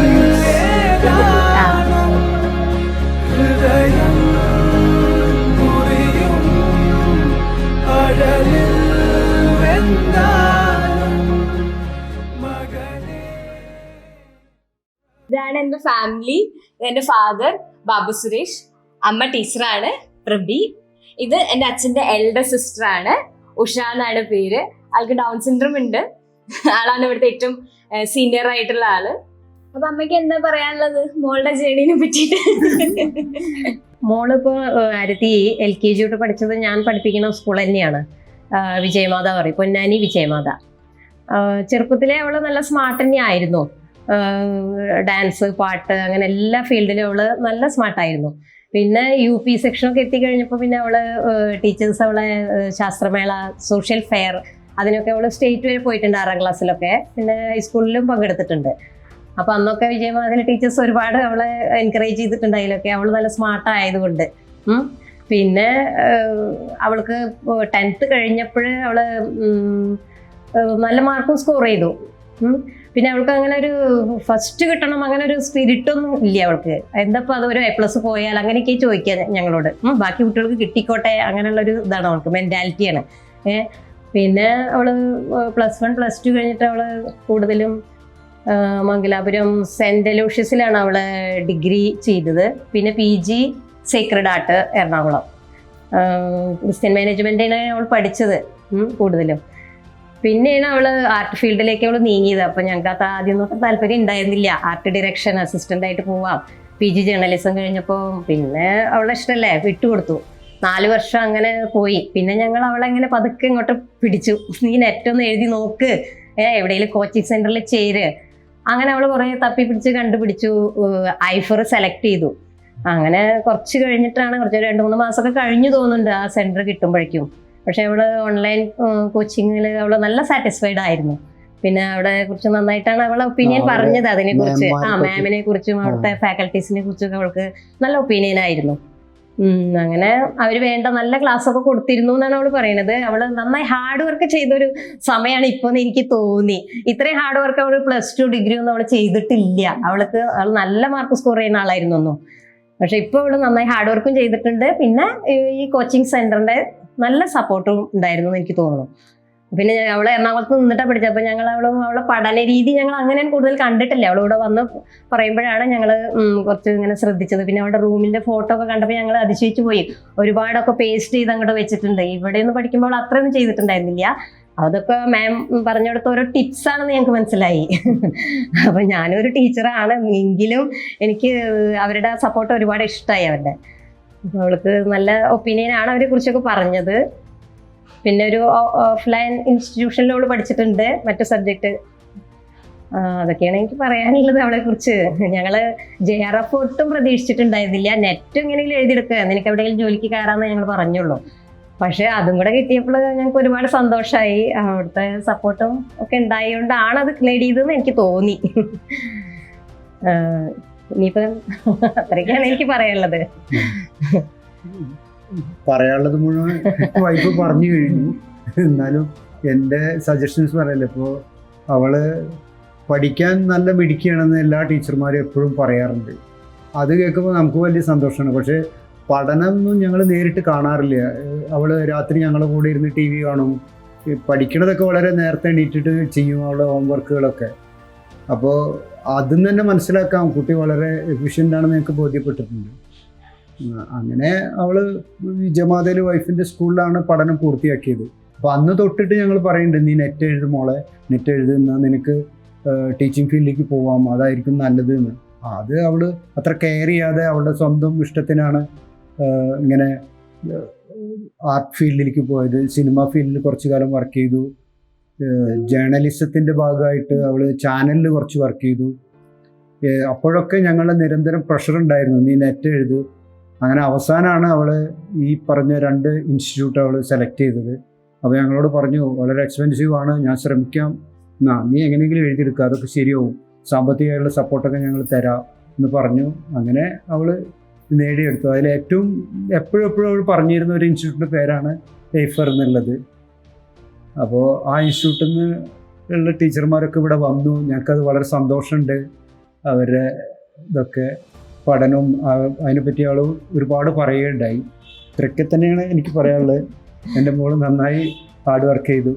ഇതാണ് എന്റെ ഫാമിലി എന്റെ ഫാദർ ബാബു സുരേഷ്. അമ്മ ടീച്ചറാണ് പ്രബി ഇത് എന്റെ അച്ഛന്റെ എൽഡർ സിസ്റ്റർ ആണ് ഉഷ എന്നാണ് പേര്. ആൾക്ക് ഡൗൺ സിൻഡ്രം ഉണ്ട്. ആളാണ് ഇവിടുത്തെ ഏറ്റവും സീനിയർ ആയിട്ടുള്ള ആൾ. അപ്പൊ അമ്മയ്ക്ക് എന്താ പറയാനുള്ളത്? മോളുടെ ജേണിനെ പറ്റിയിട്ട്. മോളിപ്പോ ആരത്തി എൽ കെ ജി തൊട്ട് പഠിച്ചത് ഞാൻ പഠിപ്പിക്കുന്ന സ്കൂൾ തന്നെയാണ്. വിജയമാത പറയും. പൊന്നാനി വിജയമാത. ചെറുപ്പത്തിലെ അവൾ നല്ല സ്മാർട്ട് തന്നെ ആയിരുന്നു ഡാൻസ് പാട്ട് അങ്ങനെ എല്ലാ ഫീൽഡിലും അവൾ നല്ല സ്മാർട്ടായിരുന്നു പിന്നെ യു പി സെക്ഷനൊക്കെ എത്തിക്കഴിഞ്ഞപ്പോൾ പിന്നെ അവൾ ടീച്ചേഴ്സ് അവളെ ശാസ്ത്രമേള സോഷ്യൽ ഫെയർ അതിനൊക്കെ അവൾ സ്റ്റേറ്റ് വരെ പോയിട്ടുണ്ട് ആറാം ക്ലാസ്സിലൊക്കെ. പിന്നെ ഹൈസ്കൂളിലും പങ്കെടുത്തിട്ടുണ്ട്. അപ്പൊ അന്നൊക്കെ വിജയമാതിരി ടീച്ചേഴ്സ് ഒരുപാട് അവളെ എൻകറേജ് ചെയ്തിട്ടുണ്ട് അതിലൊക്കെ. അവൾ നല്ല സ്മാർട്ട് ആയതുകൊണ്ട്. പിന്നെ അവൾക്ക് ടെൻത്ത് കഴിഞ്ഞപ്പോൾ അവൾ നല്ല മാർക്കും സ്കോർ ചെയ്തു. പിന്നെ അവൾക്ക് അങ്ങനെ ഒരു ഫസ്റ്റ് കിട്ടണം അങ്ങനെ ഒരു സ്പിരിറ്റ് ഒന്നും ഇല്ല അവൾക്ക്. എന്തപ്പോൾ അത് ഒരു എ പ്ലസ് പോയാൽ അങ്ങനെയൊക്കെ ചോദിക്കുക ഞങ്ങളോട്. ബാക്കി കുട്ടികൾക്ക് കിട്ടിക്കോട്ടെ അങ്ങനെയുള്ള ഒരു ഇതാണ് അവൾക്ക് മെന്റാലിറ്റിയാണ് ഏഹ് പിന്നെ അവൾ പ്ലസ് വൺ പ്ലസ് ടു കഴിഞ്ഞിട്ട് അവൾ കൂടുതലും മംഗലാപുരം സെന്റ് അലൂഷ്യസിലാണ് അവൾ ഡിഗ്രി ചെയ്തത്. പിന്നെ P G Sacred Heart Ernakulam. Christian മാനേജ്മെന്റാണ് അവൾ പഠിച്ചത് കൂടുതലും. പിന്നെയാണ് അവൾ ആർട്ട് ഫീൽഡിലേക്ക് അവൾ നീങ്ങിയത്. അപ്പൊ ഞങ്ങൾക്ക് അത് ആദ്യം ഒന്നും താല്പര്യം ഉണ്ടായിരുന്നില്ല. ആർട്ട് ഡയറക്ഷൻ അസിസ്റ്റന്റ് ആയിട്ട് പോവാം. പി ജി ജേർണലിസം കഴിഞ്ഞപ്പോൾ പിന്നെ അവളെ ഇഷ്ടമല്ലേ വിട്ടുകൊടുത്തു. നാല് വർഷം അങ്ങനെ പോയി. പിന്നെ ഞങ്ങൾ അവളെ ഇങ്ങനെ പതുക്കെ ഇങ്ങോട്ട് പിടിച്ചു. നീ നെറ്റ് ഒന്ന് എഴുതി നോക്ക്. എവിടെയെങ്കിലും കോച്ചിങ് സെന്ററിൽ ചേര്. അങ്ങനെ അവൾ കുറേ തപ്പി പിടിച്ച് കണ്ടുപിടിച്ചു. ഐഫർ സെലക്ട് ചെയ്തു. അങ്ങനെ കുറച്ച് കഴിഞ്ഞിട്ടാണ് കുറച്ച് രണ്ട് മൂന്ന് മാസമൊക്കെ കഴിഞ്ഞു തോന്നുന്നുണ്ട് ആ സെന്റർ കിട്ടുമ്പോഴേക്കും. പക്ഷെ അവൾ ഓൺലൈൻ കോച്ചിങ്ങിൽ അവൾ നല്ല സാറ്റിസ്ഫൈഡ് ആയിരുന്നു. പിന്നെ അവിടെ കുറിച്ച് നന്നായിട്ടാണ് അവളെ ഒപ്പീനിയൻ പറഞ്ഞത് അതിനെ കുറിച്ച് ആ മാമിനെ കുറിച്ചും അവിടുത്തെ ഫാക്കൽറ്റീസിനെ കുറിച്ചൊക്കെ അവൾക്ക് നല്ല ഒപ്പീനിയൻ ആയിരുന്നു. അങ്ങനെ അവർ വേണ്ട നല്ല ക്ലാസ് ഒക്കെ കൊടുത്തിരുന്നു എന്നാണ് അവൾ പറയുന്നത് അവൾ നന്നായി ഹാർഡ് വർക്ക് ചെയ്തൊരു സമയമാണ് ഇപ്പോൾ എന്ന് എനിക്ക് തോന്നി. ഇത്രയും ഹാർഡ് വർക്ക് അവൾ പ്ലസ് ടു ഡിഗ്രി ഒന്നും അവൾ ചെയ്തിട്ടില്ല. അവൾക്ക് അവൾ നല്ല മാർക്ക് സ്കോർ ചെയ്യുന്ന ആളായിരുന്നു പക്ഷെ ഇപ്പോൾ അവൾ നന്നായി ഹാർഡ് വർക്കും ചെയ്തിട്ടുണ്ട്. പിന്നെ ഈ കോച്ചിങ് സെന്ററിന്റെ നല്ല സപ്പോർട്ടും ഉണ്ടായിരുന്നു എന്ന് എനിക്ക് തോന്നുന്നു. പിന്നെ അവളെ എറണാകുളത്ത് നിന്നിട്ടാണ് പഠിച്ചത്. അപ്പൊ ഞങ്ങൾ അവൾ അവളെ പഠന രീതി ഞങ്ങൾ അങ്ങനെ കൂടുതൽ കണ്ടിട്ടില്ല. ഇവിടെ വന്ന് പറയുമ്പോഴാണ് ഞങ്ങൾ കുറച്ച് ഇങ്ങനെ ശ്രദ്ധിച്ചത്. പിന്നെ അവളുടെ റൂമിന്റെ ഫോട്ടോ ഒക്കെ കണ്ടപ്പോൾ ഞങ്ങൾ അതിശയിച്ചു പോയി. ഒരുപാടൊക്കെ പേസ്റ്റ് ചെയ്ത് അങ്ങോട്ട് വെച്ചിട്ടുണ്ട്. ഇവിടെ നിന്ന് പഠിക്കുമ്പോൾ അവൾ അത്രയൊന്നും ചെയ്തിട്ടുണ്ടായിരുന്നില്ല. അതൊക്കെ മാം പറഞ്ഞെടുത്ത ഓരോ ടിപ്സ് ആണെന്ന് ഞങ്ങൾക്ക് മനസ്സിലായി. അപ്പൊ ഞാനൊരു ടീച്ചറാണ് എങ്കിലും എനിക്ക് അവരുടെ സപ്പോർട്ട് ഒരുപാട് ഇഷ്ടമായി അവരുടെ. അവൾക്ക് നല്ല ഒപ്പീനിയൻ ആണ് അവരെ കുറിച്ചൊക്കെ പറഞ്ഞത്. പിന്നെ ഒരു ഓഫ്ലൈൻ ഇൻസ്റ്റിറ്റ്യൂഷനിൽ അവൾ പഠിച്ചിട്ടുണ്ട് മറ്റു സബ്ജക്റ്റ് അതൊക്കെയാണ് എനിക്ക് പറയാനുള്ളത് അവളെ കുറിച്ച്. ഞങ്ങൾ ജെ ആർ എഫ് ഒട്ടും പ്രതീക്ഷിച്ചിട്ടുണ്ടായിരുന്നില്ല. നെറ്റ് എങ്ങനെയെങ്കിലും എഴുതിയെടുക്കുക. നിനക്ക് എവിടെയെങ്കിലും ജോലിക്ക് കയറാമെന്ന് ഞങ്ങൾ പറഞ്ഞുള്ളൂ. പക്ഷെ അതും കൂടെ കിട്ടിയപ്പോൾ ഞങ്ങൾക്ക് ഒരുപാട് സന്തോഷമായി അവിടുത്തെ സപ്പോർട്ടും ഒക്കെ ഉണ്ടായതുകൊണ്ടാണ് അത് നേടിയതെന്ന് എനിക്ക് തോന്നി. ഇനിയിപ്പം അത്രയ്ക്കാണ് എനിക്ക് പറയാനുള്ളത്. പറയാനുള്ളത് മുഴുവൻ വൈഫ് പറഞ്ഞു കഴിഞ്ഞു. എന്നാലും എന്റെ സജഷൻസ് പറയല്ലേ ഇപ്പോൾ അവൾ പഠിക്കാൻ നല്ല മിടുക്കിയാണെന്ന് എല്ലാ ടീച്ചർമാരും എപ്പോഴും പറയാറുണ്ട്. അത് കേൾക്കുമ്പോൾ നമുക്ക് വലിയ സന്തോഷമാണ്. പക്ഷേ പഠനമൊന്നും ഞങ്ങൾ നേരിട്ട് കാണാറില്ല. അവൾ രാത്രി ഞങ്ങളുടെ കൂടെ ഇരുന്ന് ടി വി കാണും. പഠിക്കണതൊക്കെ വളരെ നേരത്തെ എണീറ്റിട്ട് ചെയ്യും അവളുടെ ഹോംവർക്കുകളൊക്കെ അപ്പോൾ നിന്ന് തന്നെ മനസ്സിലാക്കാം. കുട്ടി വളരെ എഫിഷ്യന്റ് ആണെന്ന് ഞങ്ങൾക്ക് ബോധ്യപ്പെട്ടിട്ടുണ്ട്. അങ്ങനെ അവൾ ജമാതയിൽ വൈഫിന്റെ സ്കൂളിലാണ് പഠനം പൂർത്തിയാക്കിയത്. അപ്പോൾ അന്ന് തൊട്ടിട്ട് ഞങ്ങൾ പറയുന്നുണ്ട് നീ നെറ്റ് എഴുതും മോളെ. നെറ്റ് എഴുതുന്ന നിനക്ക് ടീച്ചിങ് ഫീൽഡിലേക്ക് പോവാം. അതായിരിക്കും നല്ലത് എന്ന് അത് അവൾ അത്ര കെയർ ചെയ്യാതെ അവളുടെ സ്വന്തം ഇഷ്ടത്തിനാണ് ഇങ്ങനെ ആർട്ട് ഫീൽഡിലേക്ക് പോയത്. സിനിമ ഫീൽഡിൽ കുറച്ചു കാലം വർക്ക് ചെയ്തു. ജേർണലിസത്തിന്റെ ഭാഗമായിട്ട് അവൾ ചാനലിൽ കുറച്ച് വർക്ക് ചെയ്തു. അപ്പോഴൊക്കെ ഞങ്ങളുടെ നിരന്തരം പ്രഷർ ഉണ്ടായിരുന്നു. നീ നെറ്റ് എഴുതു. അങ്ങനെ അവസാനമാണ് അവൾ ഈ പറഞ്ഞ രണ്ട് ഇൻസ്റ്റിറ്റ്യൂട്ട് അവൾ സെലക്ട് ചെയ്തത്. അപ്പോൾ ഞങ്ങളോട് പറഞ്ഞു വളരെ എക്സ്പെൻസീവ് ആണ്. ഞാൻ ശ്രമിക്കാം. എന്നാ നീ എങ്ങനെയെങ്കിലും എഴുതിയെടുക്കുക അതൊക്കെ ശരിയാവും. സാമ്പത്തികമായുള്ള സപ്പോർട്ടൊക്കെ ഞങ്ങൾ തരാം. എന്ന് പറഞ്ഞു. അങ്ങനെ അവൾ നേടിയെടുത്തു. അതിൽ ഏറ്റവും എപ്പോഴും എപ്പോഴും അവൾ പറഞ്ഞിരുന്ന ഒരു ഇൻസ്റ്റിറ്റ്യൂട്ടിന്റെ പേരാണ് എയ്ഫർ എന്നുള്ളത്. അപ്പോൾ ആ ഇൻസ്റ്റിറ്റ്യൂട്ടിൽ നിന്ന് ഉള്ള ടീച്ചർമാരൊക്കെ ഇവിടെ വന്നു. ഞങ്ങൾക്കത് വളരെ സന്തോഷമുണ്ട്. അവരുടെ ഇതൊക്കെ പഠനവും അതിനെ അതിനെപ്പറ്റി ആൾ ഒരുപാട് പറയുകയുണ്ടായി. ഇത്രയൊക്കെ തന്നെയാണ് എനിക്ക് പറയാനുള്ളത്. എന്റെ മോൾ നന്നായി ഹാർഡ് വർക്ക് ചെയ്തു.